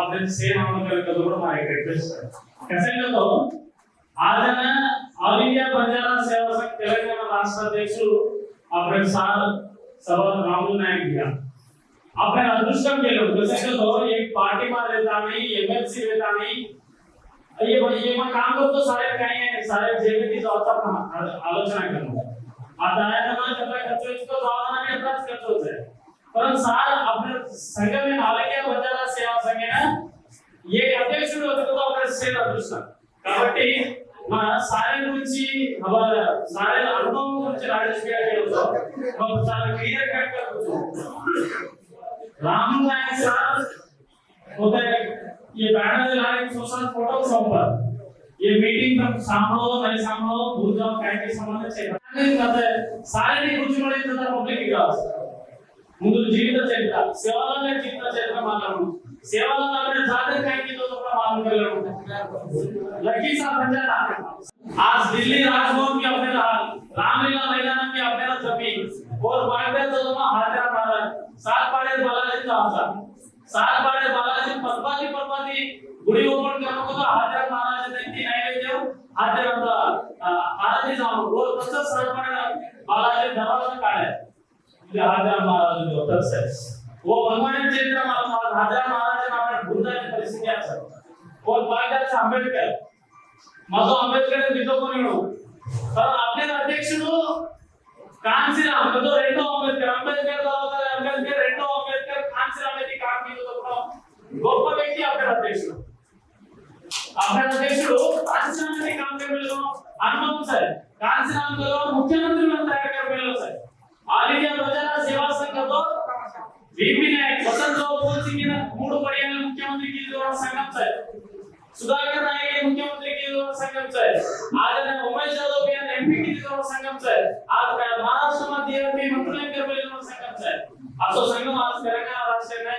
అతను సేమ్ ఆందోళనతో కూడా మన రిక్వెస్ట్ ప్రసంగంలో ఆదన ఆల్ ఇండియా ప్రజా సేవ సంఘ్ తెలంగాణ రాష్ట్ర అధ్యక్షులు అప్పుడు సార్ సర్వర్ రాములు నాయక్ గారు अपने अदृष्टम के लोग जैसे तो एक पार्टी मार देता नहीं एमएलसी देता नहीं। ये ये मैं काम करता तो सारे कहीं है, सारे जेब की तो जॉब तक आलोचना कर करूँगा आता है हमारे खतरा खर्च तो जॉब ना भी अपराध खर्च होता है। पर सार अपने संगम में नाले के संघेनं एक అధ్యక్షుడు వద్దకు ఒక సేవ అదృష్టం కాబట్టి మన సారే గురించి అవ- సారే అనుభవం గురించి రాజేష్ గారు చెబుతూ మాకు చాలా క్లియర్ కట్ గా राम नायक साहब होता है ये बैनर ला एक सोशल फोटो सॉपर ये मीटिंग तक सांभळो नाही सांभळो भूल जाओ काय काय संबंध छे नाही करता है सारे ने कुछ बड़े तथा पब्लिक का ముందు జీవిత చరిత్ర సేవలనే జీవిత చరిత్ర మాట్లాడు సేవలో తమని సాధన मालूम लकी आज दिल्ली राजभवन की अपने रामलीला मैदान की अपने सभी और बांबे तो तुम्हारा हाजरा महाराज सात पाड़े बालाजी का हमसा सात पाड़े बालाजी पद्माजी पद्माजी गुड़ी ओपन करने को तो हाजरा महाराज ने की नैवेद्य हाजरा का आरती जाओ और प्रसाद सात पाड़े बालाजी दरबार में काढे हाजरा महाराज ने उत्तर से वो परमानेंट चरित्र मात्र राजा महाराजांना आपण गुरुजाची परिस्थिती असेल कोण बाळासाहेब आंबेडकर माझो आंबेडकर निकोपण येणो कारण आपले अध्यक्षుడు కాన్సిల్ అందులో రెండో అంబేద్కర్ అంబేద్కర్ తర్వాత అంబేద్కర్ రెండో అంబేద్కర్ కాన్సిల్ అంబేద్కర్ కార్మికులతో కూడా గొప్ప వ్యక్తి అక్కడ అధ్యక్షుడు అక్కడ అధ్యక్షుడు పారిశ్రామిక కార్మికులను అనుభవం సార్ కాన్సిల్ అందులో ముఖ్యమంత్రులను తయారు కార్మికులు సార్ ఆల్ ఇండియా ప్రజల సేవా సంఘంతో आहे सुधाकर नाईक हे मुख्यमंत्री किती संघांचं आहे आज उमेश जाधव यांना एमपी किती संघांचं आहे आज महाराष्ट्र मध्ये एमपी मंत्रिमंडळ परिषद संघांचं आहे असो संघम आज तेलंगाणा राष्ट्राने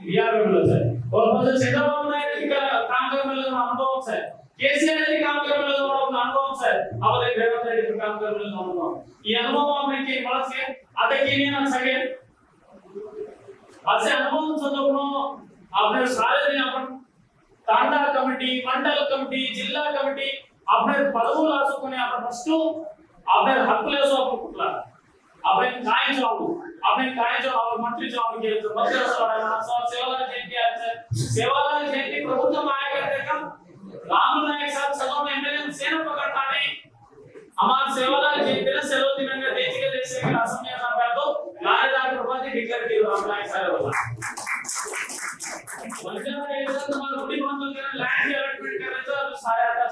बिहार मिळवलंच आहे और मुझे चंद्रबाबू नायडू काम करने लगा अनुभव से केसीआर ने काम करने लगा अनुभव से अब एक रेवंत रेड्डी काम करने लगा अनुभव। ये अनुभव आपने के बड़ा से आता के लिए ना सके आज से अनुभव संदर्भ में आपने सारे दिन अपन తండా కమిటీ మండల కమిటీ జిల్లా కమిటీ అబ్బాయి పదవులు రాసుకుని అక్కడ ఫస్ట్ అబ్బాయి హక్కులు వేసో అనుకుంటున్నారు. అబ్బాయిని కాయించావు అబ్బాయిని కాయించావు అబ్బాయి మంత్రి జాబు చేయొచ్చు మంత్రి సేవలు చేయాలి సేవలు చేసి ప్రభుత్వం ఆయాక రాముల్ నాయక్ సార్ సగం ఎమ్మెల్యే సేన పగట్టాలి हमारे सेवालाल सेलो दिन में देश के देश के असम में हमारे तो लारे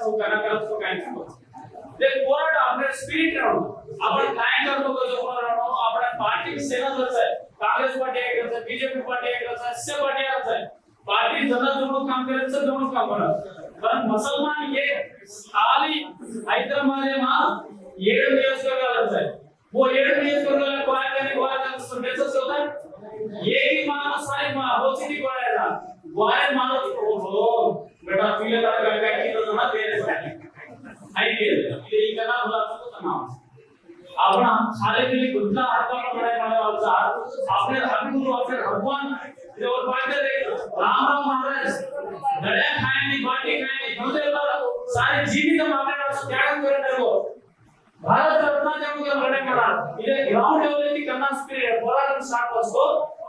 साऱ्या आता चौकाना करत तो काय नको ते पोराट आपले स्पिरिट राहून आपण काय करतो कसं कोण राहतो आपण पार्टी सेना जसं आहे काँग्रेस पार्टी आहे कसं बीजेपी पार्टी आहे कसं सस्य पार्टी आहे आहे पार्टी जरा जवळ काम करायचं जवळ काम करा कारण मुसलमान ये खाली हैदराबाद मा ఏడు నియోజకవర్గాలు వచ్చాయి ఓ ఏడు నియోజకవర్గాల सारे के लिए गुजरा हड़का पकड़े वाले अवतार अपने हरगुरु अपने भगवान जो और पाते रहे राम राम महाराज गड़े खाए नहीं बाटी खाए नहीं दूसरे पर सारे जीवित हम अपने आप क्या कर रहे हो भारत रत्न जब के बड़े का इधर ग्राउंड लेवल की करना स्पीड है स्पिरिट पोराटम स्टार्ट वर्ष को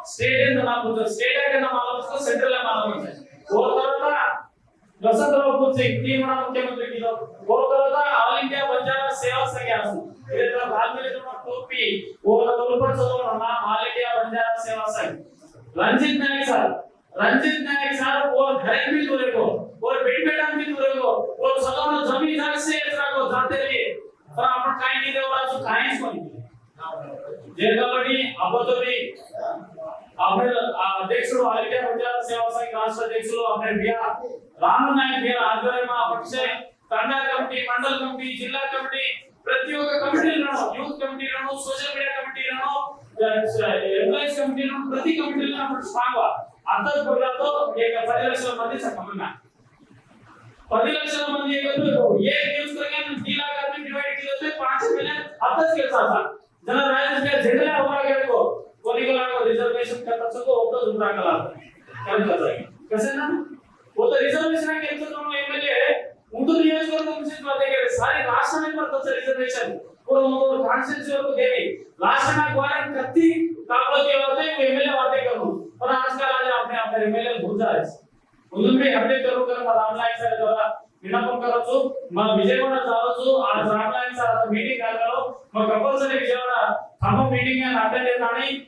स्टेट इन द नाम होता स्टेट के नाम आलम को सेंट्रल का नाम होता है और तरह वसंतराव कुत्से इतनी बड़ा मुख्यमंत्री की ವಸಂತರಾವ್ ಕೂರ್ಸಿ ತೀರ್ಮಾನ ಮುಖ್ಯಮಂತ್ರಿ ಗೋಕುಲದ ಆಲ್ ಇಂಡಿಯಾ ಬಂಜಾರ ಸೇವಾ ಸನ್ಯಾಸು ಇದೇ ತರ ದಾಲ್ಮೇಲೆ टोपी वो तो ನಮ್ಮ पर India Banjara all India Ranjith सेवा sir Ranjit Naik sir Ranjit Naik sir वो घर भी दूर को और बेट बेटा भी दूर को वो और ना ज़मीन घर से इतना को जाते रहिए पर अपन काई नहीं देवा सु काई सुन जेगा बड़ी अब तो भी आपने देख सुनो आलिया पंचायत सेवा संघ राष्ट्र देख सुनो आपने बिया. నాయక్ బిఆర్ ఆధ్వర్యంలో అప్పటిసే తండా కమిటీ మండల కమిటీ జిల్లా కమిటీ ప్రతి ఒక్క కమిటీలను యూత్ కమిటీలను సోషల్ మీడియా కమిటీలను ఎంప్లాయీస్ కమిటీలను ప్రతి కమిటీలను అప్పుడు స్ట్రాంగ్ అంతర్ ప్రోగ్రామ్ పది లక్షల మంది సక్రమంగా पति लक्षण मंदी है तो ये न्यूज करके जिला का भी डिवाइड किए थे पांच महीने अतस के साथ जना राजन के झगड़ा हो गया को कोनी को लागो रिजर्वेशन का तत्व को तो दूसरा कला क्या कर रहे हैं कैसे ना वो तो रिजर्वेशन के तो तुम एमएलए उनको नियोजकवर्ग से बातें करे सारे राष्ट्र में पर तो रिजर्वेशन और उनको कॉन्स्टिट्यूशन को देवी राष्ट्र में ग्वार कत्ती काबलो के होते हैं एमएलए बातें करूं और आजकल आज आपने अपने एमएलए भूल जा रहे हैं ముందు మీ అప్డేట్ కరువు మా రామనాయక్ సార్ ద్వారా విన్నపం కరవచ్చు మా విజయవాడ రావచ్చు ఆ రామనాయక్ సార్ మీటింగ్ కాగలరు మా కంపల్సరీ విజయవాడ ఖమ్మం మీటింగ్ అని అటెండ్ కానీ